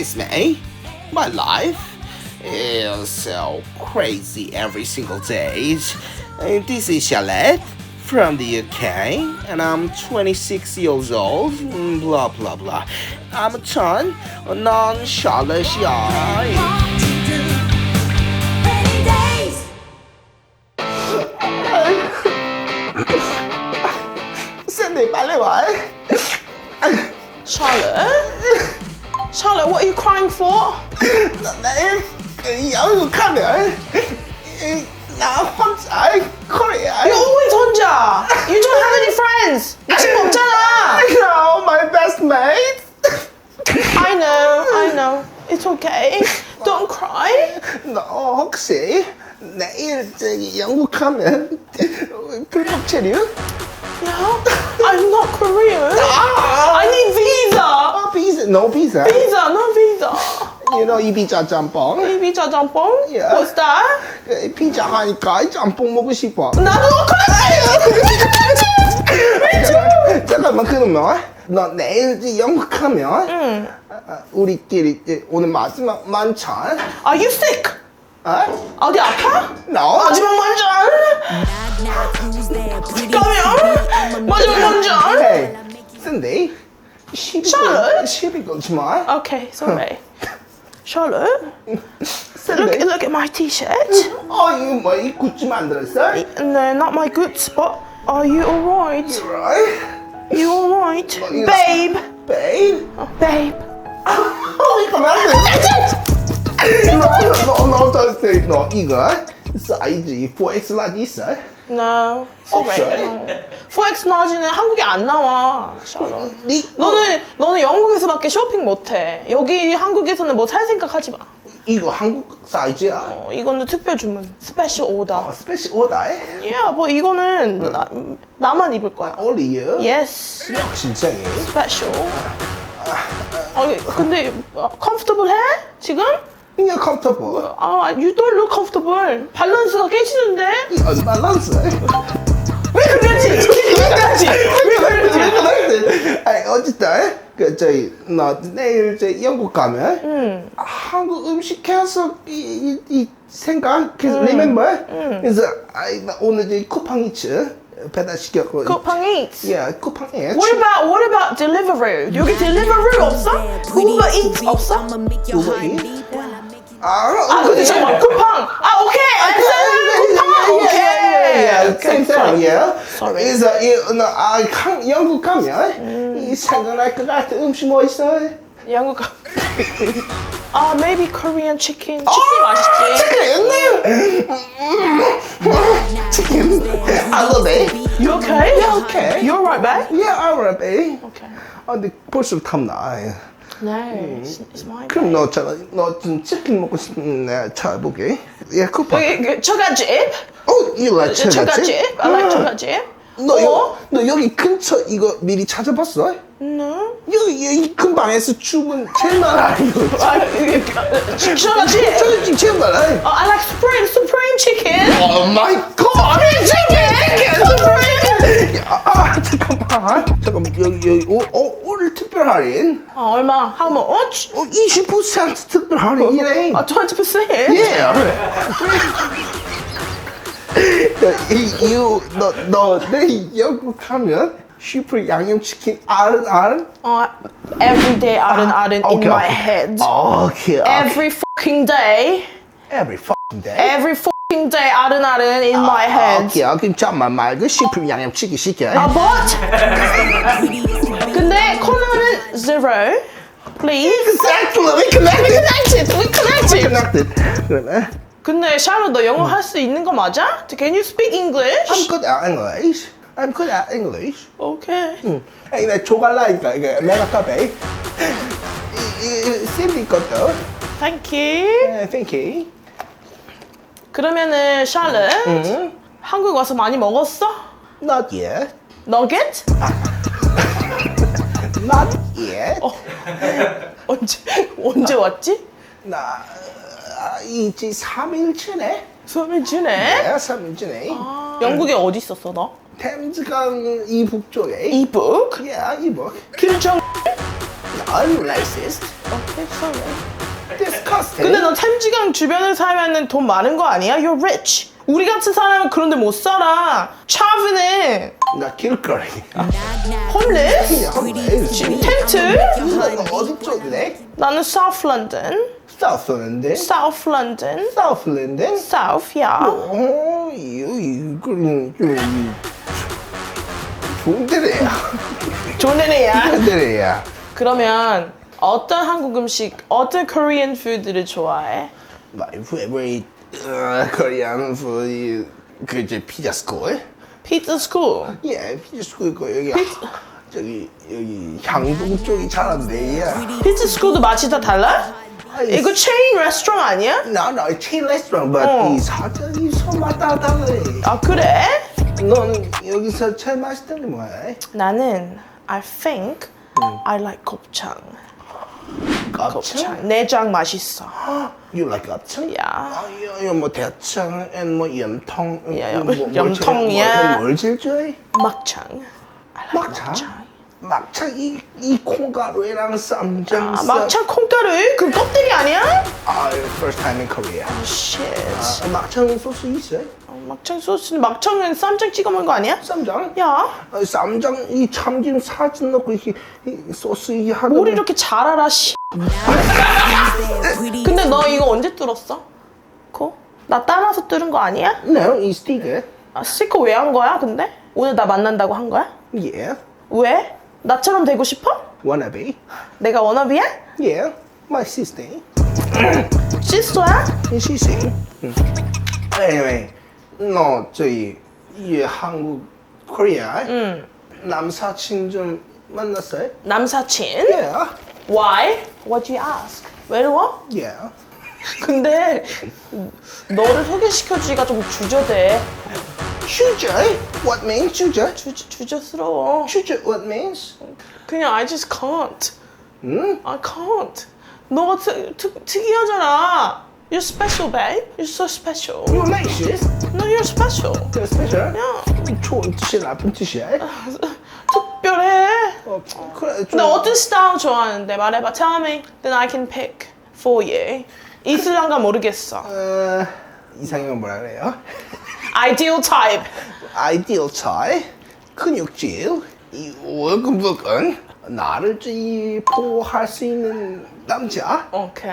This is me. Eh? My life is so crazy every single day. And this is Charlotte from the UK and I'm 26 years old. Blah blah blah. I'm a ton non Charlotte. Cindy, Charlotte, what are you crying for? 내일 영국하면 나 혼자 코리아. You're always 혼자. You don't have any friends. 이 친구 없잖아. know my best mate. I know, I know. It's okay. Don't cry. 너 혹시 내일 저기 영국 가면 불법 체류? No, I'm not Korean. I need visa. 어, 비자, no visa. Visa, no visa. You know 이 비자 짬뽕. Maybe 짜장뽕? Yeah. What's that? 그 비자 하니까 짬뽕 먹고 싶어. 나도 그래. 잠깐만 그러면 너 내일 이제 영국 가면 아, 우리끼리 이제 오늘 마지막 만찬. Are you sick? 어? 어디 아파? No. 마지막 만찬? Knock, knock, who's there? Pretty 가면? 마지막 만찬? Hey, Cindy. 시비 Charlotte? 걸- 시비 걸지 마. Okay, sorry. Charlotte, look, Cindy. look at my t-shirt. 어, 이거 뭐이 굿즈 만들었어? No, not my good spot. Are you alright? Right? You alright? you- Babe! Babe. Oh, babe. 어, 이거 만들었어. 너, 너, 너, 너, 너, 이거 사이즈 4X 라지 있어? No, sorry. 없어요? no. 4X 라지는 한국에 안 나와. Charlotte. 니, 너는 너는 영국에서밖에 쇼핑 못해. 여기 한국에서는 뭐 살 생각하지 마. 이거 한국 사이즈야. 어, 이거는 특별 주문, 스페셜 오더. 스페셜 오다해? 야, 뭐 이거는 나, 나만 입을 거야. Only you? Yes, 진짜해? 스페셜. 아, 근데 컴포터블 해? 지금? 이게 comfortable. 아, you don't look comfortable. 밸런스가 깨지는데? 이거 밸런스. 왜 그러지? 왜 그러지? 왜 그러지? 아니 어쨌든 그 저희 너 내일 저 영국 가면 한국 음식 계속 이, 이, 이 생각 계속 remember 그래서 아이 나 오늘 저 쿠팡 이츠 배달 시켰고 쿠팡이 예 쿠팡 이츠 What about what about delivery? 여기 delivery 없어? 우버 이트 없어? Uber Eats? 아, 아 근데 잠깐 쿠팡. 아 오케이. 알았어. 쿠팡. 오케이. 예, 오케이, same thing, yeah. Sorry. 그래서 이, 너, 아, 한, 영국 가면 이 생각날 것 같은 음식 뭐 있어요? 영국 가. 아 maybe Korean chicken. 치킨 맛있지. 치킨. I love it. You okay? Yeah, okay. You alright, babe? Yeah, alright, babe. Okay. 아, 근데 벌써 탐나. No, it's, my. 그럼 너, 저, 너 지금 치킨 먹고 내 찾아보게. 예, 쿠팡. 처갓집. 어, you like 처갓집? 처갓집. I like 처갓집. 너, 어? 여, 너 여기 근처 이거 미리 찾아봤어? No. 여기, 여기 근방에서 주문 제일 많아, 이거. 아, 이게 처갓집. 저기 제일 많아. I like supreme, supreme chicken. Oh my god! chicken, supreme. 아, 아, 잠깐만. 잠깐만, 여기, 여기, 오, 어, 오 늘 특별 할인. 아, 얼마? How much? 어, 20% 특별 할인이래. 아, 20%? 예. 이, 유, 너, 너, 내 영국 가면 슈퍼 양념치킨 알은 알은? 어, every day 아른 아른 in 오케이, my 오케이. head. 오케이. Every fucking day. Every fucking day. Every fucking day 아른 아른 in my head. 오케이, 오케이. 잠만 말고 슈퍼 양념치킨 시켜. 아, but? 근데 코너는 zero. Please. Exactly, we connected. connected. We connected. connected. 그러면 근데 샤롯 너 영어 할 수 있는 거 맞아? Can you speak I'm English? good at English. I'm good at English. Okay. 응. 에이, 나 조갈라니까 이게 메가카베. 이 샌디 것도. Thank you. 네, thank you. 그러면은 샬롯 응. 한국 와서 많이 먹었어? Not yet. 너겟? Not yet. 어. 언제 언제 왔지? 나 아, 이제 3일 전에. 수업을 주네. 네, 3일 전에. 영국에 어디 있었어 너? 템즈강 이북 쪽에. 이북. 예, 이북. 김정. I'm racist. 오케이, sorry. Disgusting. 근데 너 템지강 주변에 살면은 돈 많은 거 아니야? You're rich. 우리 같은 사람은 그런데 못 살아. 차분해. 나 길거리. 홈레스? 텐트? 어디? 나는 South London. South London. South London. South London. South, 야. 어, 이거 이거는 좀 좋은 데래야. 좋은 데네야. 좋은 데래야. 그러면 어떤 한국 음식, 어떤 Korean food를 좋아해? My favorite Korean food 그 이제 피자 스쿨. 피자 스쿨. 예, 피자 스쿨 거 여기 저기 여기 향동 쪽이 잘한데. 야. 피자 스쿨도 맛이 다 달라? 이거 체인 레스토랑 아니야? No, no, chain restaurant, but 어. 이 사장이 손맛 다 달래. 아 그래? 넌 여기서 제일 맛있던 게 뭐야? 나는 I think I like 곱창. 곱창? 곱창. 내장 맛있어. You like 곱창? 야. 아, 이거, 뭐 대창, and 뭐 염통, 야, 야, 뭐, 뭐, 염통이야. 뭐, 뭘 제일 좋아해? 막창. 막창? 막창. 이, 이 콩가루랑 쌈장. 아, 막창 콩가루? 그 껍데기 아니야? 아, first time in Korea. Shit. 아, 막창 소스 있어요? 어, 막창 소스는 막창은 쌈장 찍어 먹는 거 아니야? 쌈장? 야, 아, 쌈장 이 참기름 사진 넣고 이렇게 이 소스 이 하는. 뭘 이렇게 잘 알아, 씨. 근데 너 이거 언제 뚫었어? 코? 나 따라서 뚫은 거 아니야? No, 이 스티커. 아, 스티커 왜 한 거야, 근데? 오늘 나 만난다고 한 거야? Yeah. 왜? 나처럼 되고 싶어? Wannabe. 내가 워너비야? Yeah. My sister. 시스터야? She's sing. Anyway, 너 저기 이 한국 코리아 남사친 좀 만났어요? 남사친? Yeah. Why? What you ask? 외로워? Yeah. 근데 너를 소개시켜주기가 좀 주저돼. 주저? What means 주저? 주, 주저스러워. 주저 what means? 그냥 I just can't. 응? I can't. 너가 특, 특, 특이하잖아. You're special, babe. You're so special. You racist? You're special. You're special? 야, 좋은 뜻이 나쁜 뜻이야? 특별해. 어, 그래 좀 근데 어떤 스타일 좋아하는데 말해봐. Tell me, then I can pick for you. 이슬람가 모르겠어. 어, 이상형은 뭐라 그래요? Ideal type. 아이디어 차이 근육질 이 월근복은 나를 이 보호할 수 있는 남자 오케이.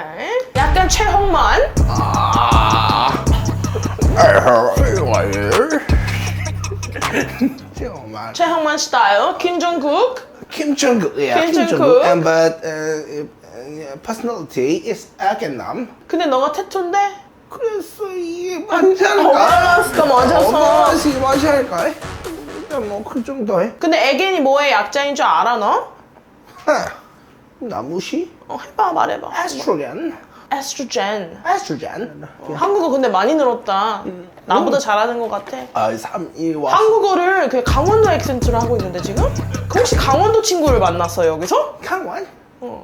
약간 최홍만. 아 정말 최홍만 스타일. 김정국. 김정국이야 김정국. 김정국 and but uh, uh, personality is 악연남 근데 너가 태토인데? 그래서 이게 맞지 않을까? 알았어, 맞아서. 어머니 맞지 않을까? 일단 뭐그 정도에 근데 애견이 뭐의 약자인 줄 알아 너? 나무시 어, 해봐 말해봐. 에스트로겐 에스트로겐. 에스트로겐 한국어 근데 많이 늘었다. 나보다 잘하는 것 같아. 아, 3, 2, 와. 한국어를 그 강원도 액센트로 하고 있는데 지금? 그 혹시 강원도 친구를 만났어 여기서? 강원?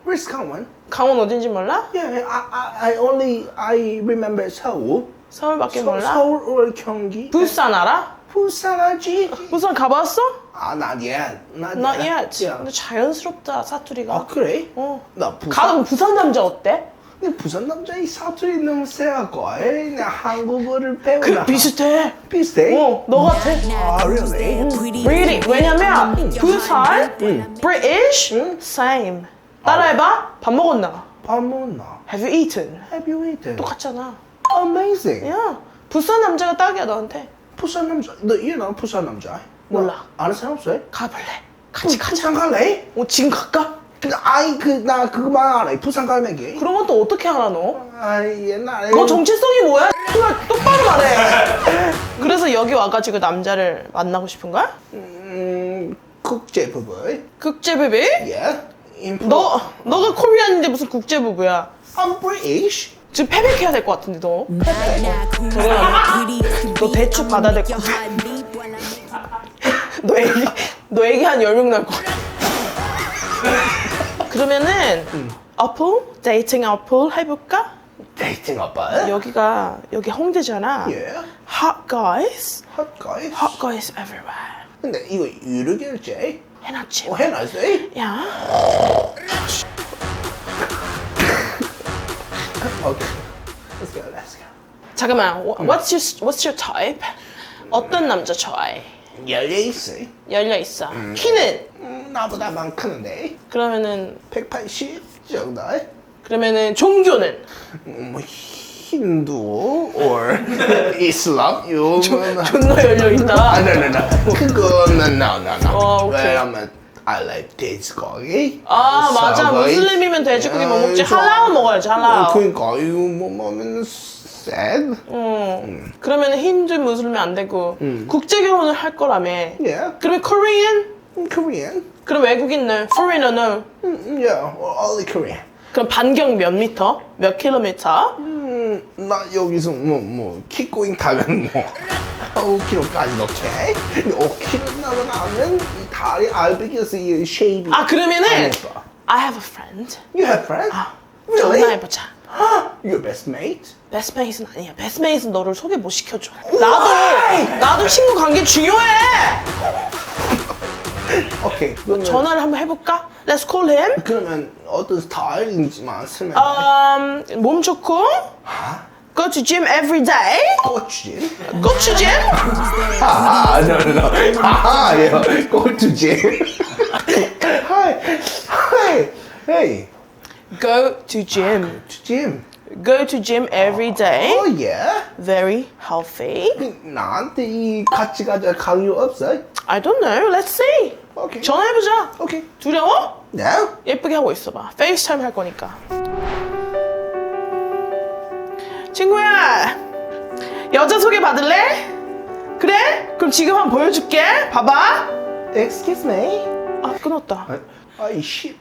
Where's 강원? 강원 어딘지 몰라? Yeah, I, I, I only, I remember 서울. 서울밖에 서, 몰라? 서울 or 경기. 부산 알아? 부산 알지? 부산 가봤어? 아, not yet. Not, Not yet. Yeah. 근데 자연스럽다 사투리가. 아, 그래? 어. 나 부산. 가면 부산 남자 어때? 근데 부산 남자의 사투리 너무 세하고, 에이, 나 한국어를 배우나. 그 비슷해. 비슷해? 어, 너 같아. 아, really? Really? 왜냐면 부산, British, same. 따라해봐. 밥 먹었나? 밥 먹나? Have you eaten? Have you eaten? 똑같잖아. Amazing. 야, 부산 남자가 딱이야 너한테. 부산 남자. 너, 얘나 부산 남자? 몰라. 너 아는 사람 없어요? 가볼래? 같이 가자. 부산 갈래? 어, 지금 갈까? 근데 아이 그 나 그거만 알아. 부산 갈매기. 그런 것도 어떻게 알아 너? 아 옛날에. 너 정체성이 뭐야? 정말 똑바로 말해. 그래서 여기 와가지고 남자를 만나고 싶은 거야? 음 국제 부부. 국제부부? 예. 인프. 너, 너가 코리안인데 무슨 국제 부부야? I'm British. 지금 패백해야 될 것 같은데 너? 너 대충 받아야 될 것 같아. 너 애기, 너 애기 한 10명 낳을 것 같아. 그러면은 어플 데이팅 어플 해볼까? 데이팅 어플? 여기가 여기 홍대잖아. 예. Hot guys, Hot guys. hot guys everywhere. 근데 이거 유료결제? 해놨지. 어, 해놨어? 야, 오케이. Let's go, let's go. 잠깐만. What's your What's your type? 어떤 남자 좋아해? 열려 있어. 열려 있어. 키는 음, 나보다만 크는데 그러면은 180 정도. 그러면은 종교는 뭐 힌두 or 이슬람 이런 존나 열려 있다. no, no, no. 그거는 no, no, no. 어, 오케이. 왜냐면 I like 돼지고기. 아 맞아. 무슬림이면 돼지고기 못 먹지 음, 저- 할랄 먹어야지 할랄. 어, 그러니까 이거 뭐 먹으면 sad. 음. 그러면 힌두 무슬림 안 되고 국제 결혼을 할 거라며. Yeah. 그러면 Korean? Korean. 그럼 외국인은 foreigner no. Mm, Yeah, only Korean. 그럼 반경 몇 미터? 몇 킬로미터? 음, 나 여기서 뭐 뭐 킥고잉 타면 뭐 5km까지 넣게. 근데 5km 넘어가면 알배기에서 이 쉐입이. 아 그러면은 안 예뻐. I have a friend. You have friends? Really? 전화해보자. Your best mate? 베스트 메이트는 아니야. 베스트 메이트는 너를 소개 못 시켜줘. 나도 나도 친구 관계 중요해. 오케이. 그러면 전화를 한번 해볼까? Let's call him. 그러면 어떤 스타일인지만 쓰면 음, 몸 좋고 Go to gym every day. 꼬치. Go to gym. 아, no, no, no. 아, yeah. Go to gym. Hi, hi, hey. Go to gym. To gym. Go to gym every day. Oh yeah. Very healthy. 나한테 이 같이 가자 강요 없어? I don't know. Let's see. 오케이. 전화해보자. 오케이. 두려워? No. 예쁘게 하고 있어봐. 페이스타임 할 거니까. 친구야, 여자 소개 받을래? 그래? 그럼 지금 한번 보여줄게. 봐봐. Excuse me. 아, 끊었다. 아이 씨.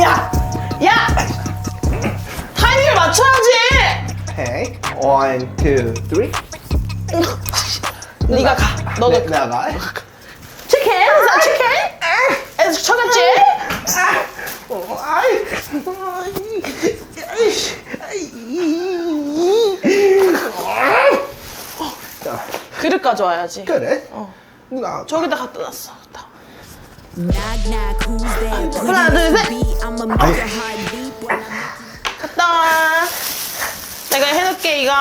야! 야! 타이밍을 맞춰야지! Hey. One, two, three. 네가 가. 너도 네, 나가. 치킨! 사 치킨! 에서 쳐갔지? 아이. 아이씨. 아이. 그릇 가져와야지. 그래? 나 저기다 갖다 놨어. 다. 하나, 둘, 셋. 갔다 와. 내가 해놓을게, 이거.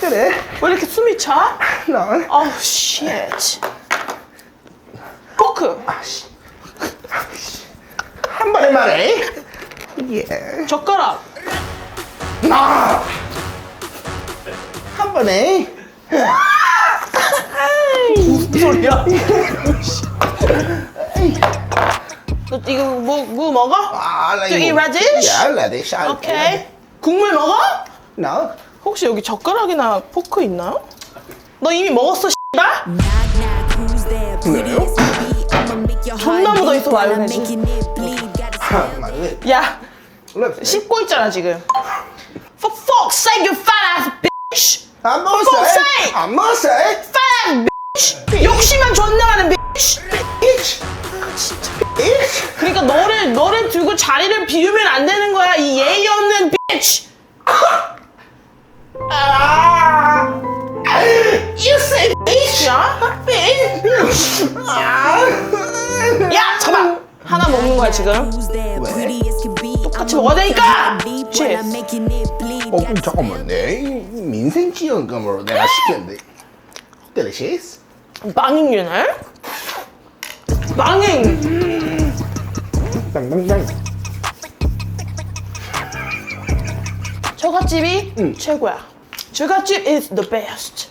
그래? 왜 이렇게 숨이 차? 난 어우, 쉣. 포크. 한 번에 말해. 예. 젓가락. 나. 한 번에. 무슨 소리야? 너 이거 뭐, 뭐 먹어? 아, 나 eat radish? Yeah, radish. I- 오케이. 국물 먹어? No. 혹시 여기 젓가락이나 포크 있나요? 너 이미 먹었어, 씨발? knock knock, who's there? Pretty 존나 heart 묻어 beat 있어, while I'm 마요네즈. Ah, lip. 야. 씹고 있잖아, 지금. For fuck's sake, you fat ass bitch! I'm For not fuck's say. sake! I'm not say. fat ass bitch! 욕심만 존나 많은 bitch! Itch. Itch. 그러니까 너를 너를 두고 자리를 비우면 안 되는 거야 이 예의 없는 bitch. Ah. You say bitch. 야, Bitch. Ah. 야, 잠깐. 하나 먹는 거야 지금. be. 똑같이 먹어야 되니까! bleed. 어, 그럼 잠깐만. 내 민생 지원금으로 내가 시켰는데. Delicious. 망행유네. 망행. 땅땅땅. 저갓집이 최고야. 저갓집 is the best.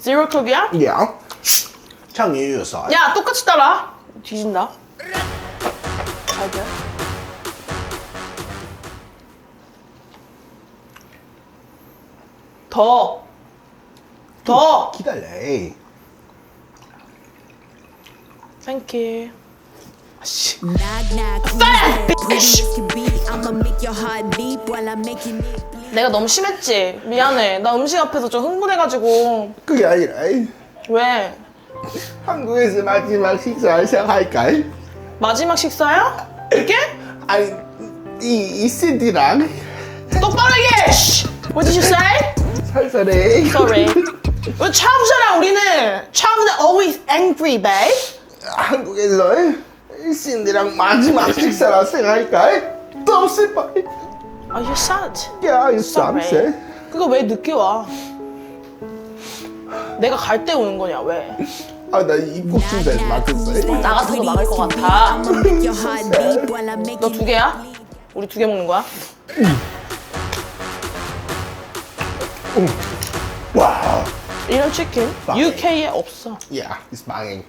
제로 컵이야? Yeah. 창의유서. 야, 똑같이 따라. 뒤진다. 잘 돼. 더. 더. 기다려. 에이. 아씨. Knock knock, who's there? Be. I'ma make your heart while bleed. 내가 너무 심했지? 미안해. 나 음식 앞에서 좀 흥분해가지고. 그게 아니라 에이. 왜? 한국에서 마지막 식사를 시작할까? 마지막 식사야? 이게? 아니 이, 이 CD랑 똑바로 얘기해! 씨! What did you say? 살살해. Sorry. 왜 차우잖아 우리는. 차우는 always angry, babe. 한국에서 신디랑 마지막 식사라 생각할까? Don't say bye. Are you sad? Sunset. 그거 왜 늦게 와? 내가 갈 때 오는 거냐 왜? 아, 나 입국 심사 맡았어. 나 같아도 막을 것 같아. 너 두 개야? 우리 두 개 먹는 거야? 와우. 이런 치킨 빵해. UK에 없어. Yeah, it's banging.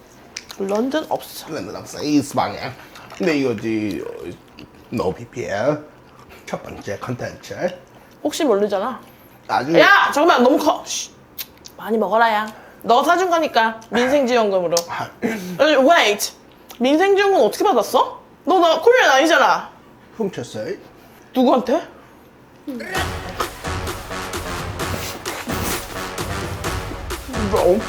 런던 없어. 런던 없어. It's banging. 근데 이거지 no PPL 첫 번째 컨텐츠. 혹시 모르잖아. 나중에 야 잠깐만 너무 커. 쉬. 많이 먹어라 야. 너 사준 거니까 민생지원금으로. 아, 어, Wait. 민생지원금 어떻게 받았어? 너 나 코리안 아니잖아. 훔쳤어요. 누구한테? Bro,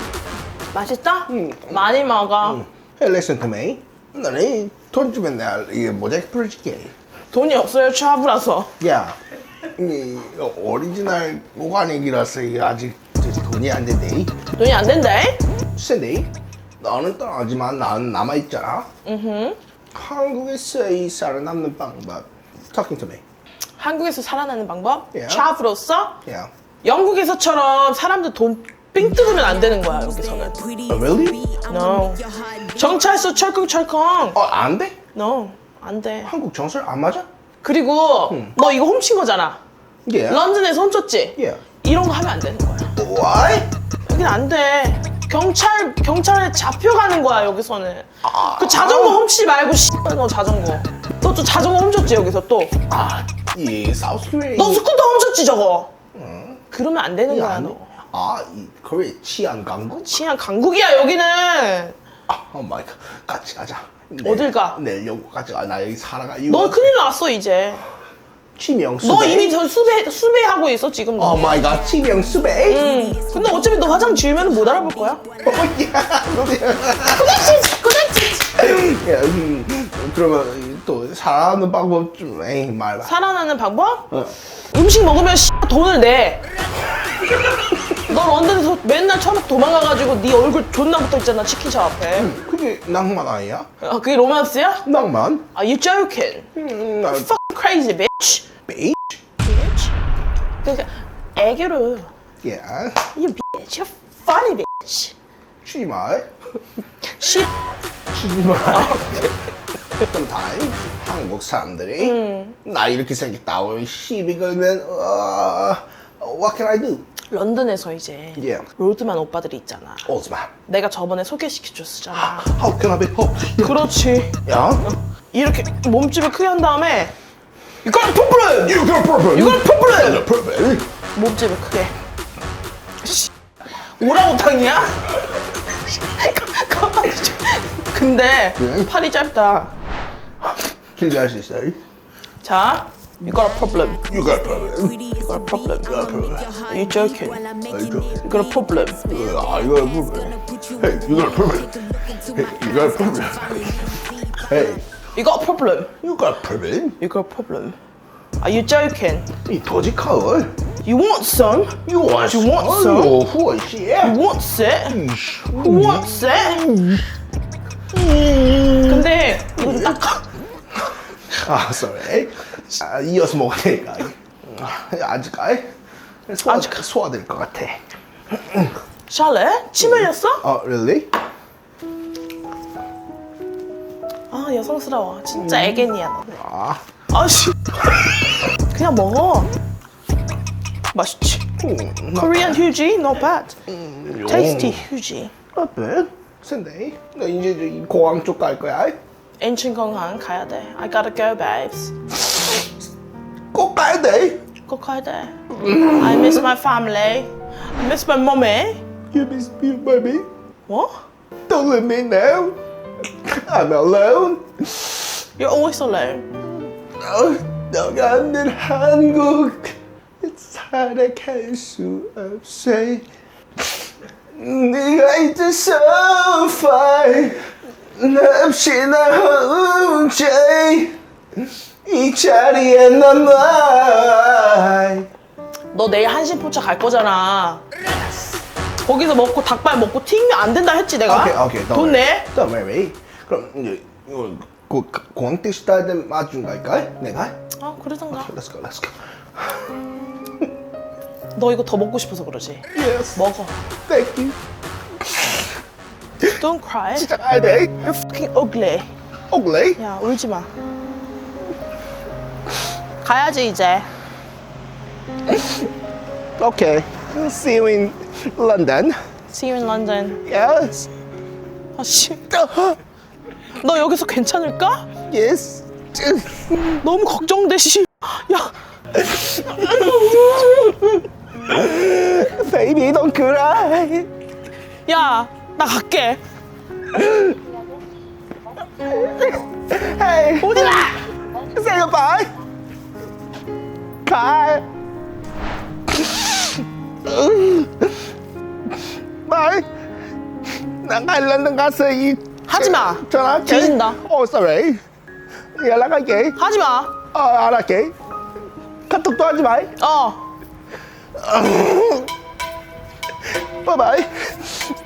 맛있다? 많이 먹어. hey, listen to me. 너네 돈 주면 내가 이게 모자이크 풀어줄게. 돈이 없어요 트러블라서. 야, 이 오리지널 오가닉이라서 이게 아직 돈이 안 된대. 돈이 안 된대? 센데 너는 떠나지만 나는 남아 있잖아. 한국에서 이 살아남는 방법. Talking to me. 한국에서 살아나는 방법? Yeah. Yeah. 영국에서처럼 사람들 돈 삥 뜯으면 안 되는 거야 여기서는. Oh, really? No. 경찰서 철컹철컹. 어, 안 돼? No. 안 돼. 한국 정설 안 맞아? 그리고 너 이거 훔친 거잖아. Yeah. 런던에서 훔쳤지? Yeah. 이런 거 하면 안 되는 거야. Why? 여긴 안 돼. 경찰 경찰에 잡혀가는 거야 여기서는. 아. 그 자전거 훔치지 말고 씨발 너 자전거. 너 또 자전거 훔쳤지 여기서 또. 아, 이 사우스 코리아. 너 스쿠터 훔쳤지 저거. 그러면 안 되는 거야 너. 아, 이 코리아 치안 강국? 치안 강국이야 여기는. 아, 오 마이 갓. 같이 가자. 어딜 가? 내일 영국 같이 가. 나 여기 살아가. 너 큰일 났어 이제. 치명 수배. 너 이미 저 수배 수배하고 있어 지금. 오 마이 갓. 치명 수배. 응. 근데 어차피 너 화장 지우면 못 알아볼 거야. 어, 구닥치. 야, 음, 그러면 또 살아가는 방법 좀 에이 말봐. 살아나는 방법? 어. 음식 먹으면 씨, 돈을 내. 너 런던에서 맨날 처음에 도망가가지고 네 얼굴 존나 붙어 있잖아 치킨샵 앞에. 그게 낭만 아니야? 아 그게 로맨스야? 낭만? Are you joking? 음, 나 Fucking crazy bitch. 베이? bitch. 그러니까 애교로 야, you bitch, you funny bitch. 쉬말. shit. 쉬말. sometimes 한국 사람들이 나 이렇게 생겼다고 시비 걸면 어, what can I do? 런던에서 이제 Yeah. 로드만 오빠들이 있잖아. 오지 마. 내가 저번에 소개시켜줬었잖아. How can I be help? 그렇지. 야, 이렇게 몸집을 크게 한 다음에 You got a problem! you got a problem. You got a problem! got a problem. 몸집을 크게. 씨, 오랑우탕이야? 가만히 좀. 근데 네. 팔이 짧다. 길게 할 수 있어요? 자, you got a problem. You got a problem. You got a problem. You got a problem. Are you joking? Are you joking? You got a problem. 아, you got a problem. Hey, you got a problem. Hey, you got a problem. Hey, You got a problem. you got a problem. You got a problem. Are you joking? 이 도지카월. You want some? You want You want some? 요 후어시. You want it? Who wants it? 근데 이거 좀 딱. 아, sorry. 아, 이어서 먹어야 되니까. 아, 아직까지 소화, 아직- 소화될 것 같아. 샬레? 침 흘렸어? 어, really? 아 여성스러워. 진짜 애견이야 너. 아, 아씨. 그냥 먹어. 맛있지. 음, Korean 휴지, not bad. 요. Tasty 휴지. Not bad. 센데. 너 이제 이 공항 쪽 갈 거야? 인천 공항 가야 돼. I gotta go, babes. 꼭 가야 돼. 꼭 가야 돼. I miss my family. I miss my mommy. You miss me, baby. What? Don't leave me now. I'm alone. You're always alone. 어, 너가 없는 한국 살아갈 수 없어. 네가 있어서 fine. 나 없이 나 혼자 이 자리에 남아. 너 내일 한신포차 갈 거잖아. 거기서 먹고 닭발 먹고 튀기면 안 된다 했지 내가. 오케이 오케이. 돈 내. Don't worry. 그럼 이제 이거 그 광택 스타일 맞춘 걸까? 내가? 아 그러던가. Let's go, let's go. 너 이거 더 먹고 싶어서 그러지. Yes. 먹어. Thank you. Don't cry. 진짜 가야 돼. You're fucking ugly. ugly. 야 울지 마. 가야지 이제. Okay. See you in London. See you in London. Yes. 아씨. 너 여기서 괜찮을까? Yes. 너무 걱정돼 씨. 야. Baby, don't cry. 야, 나 갈게. Hey, 어디 가? say goodbye. Bye. Bye. 나가 런던 가서 이 하지 마. 전화할게. 뒤진다. Oh, sorry. 연락할게. 하지 마. 어, 알았게. 카톡도 하지 마. 어. Bye bye.